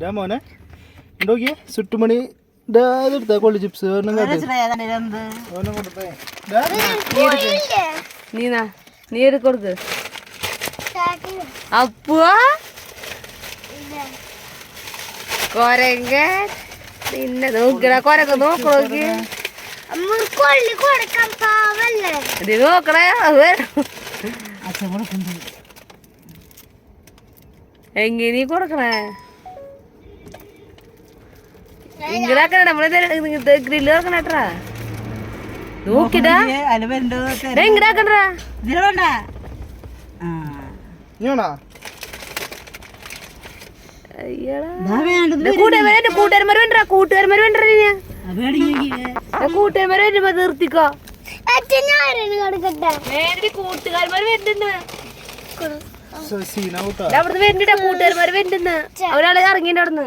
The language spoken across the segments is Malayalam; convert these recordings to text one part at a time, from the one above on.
ഞാൻ മോനെ ഉണ്ടോക്കിയേ ചുട്ടുമണി. ഇതാ ഇതെടുത്ത കൊള്ളി ചിപ്സ് എന്ത്. നീനാ നീ എടുക്ക. കൊടുക്ക്. അപ്പോ കൊരങ്ങൻ. പിന്നെ നോക്കണ കൊരങ്ങ. നോക്കണോക്ക് ഇത് നോക്കണേ എങ്ങനെ കൊടുക്കണേ? കൂട്ടുകാരന്മാർ വേണ്ട. കൂട്ടുകാരന്മാർ വേണ്ട കൂട്ടുകാരന്മാർ വരുമ്പോ നിർത്തിക്കോ. കൂട്ടുകാരന്മാർ വരുന്നുണ്ട് അവിടുന്ന് വരുന്നുണ്ട് കൂട്ടുകാരന്മാർ വരുന്നുണ്ട് ഒരാളെ ഇറങ്ങിണ്ട് അവിടുന്ന്.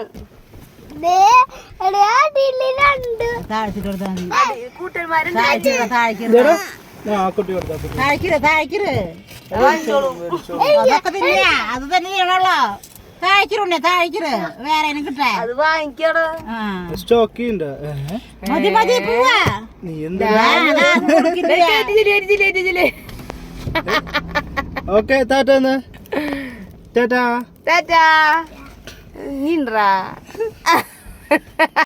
അത് തന്നെയാണല്ലോ ചെയ്യണല്ലോ. താഴ്ക്കിര് വേറെ കിട്ടേ? അത് വാങ്ങിക്കടോ. സ്റ്റോക്ക്? മതി മതി പോവാ. നീ എന്താ ഓക്കെ താറ്റാന്ന് ടാറ്റാ. ടാറ്റാ. Ninra.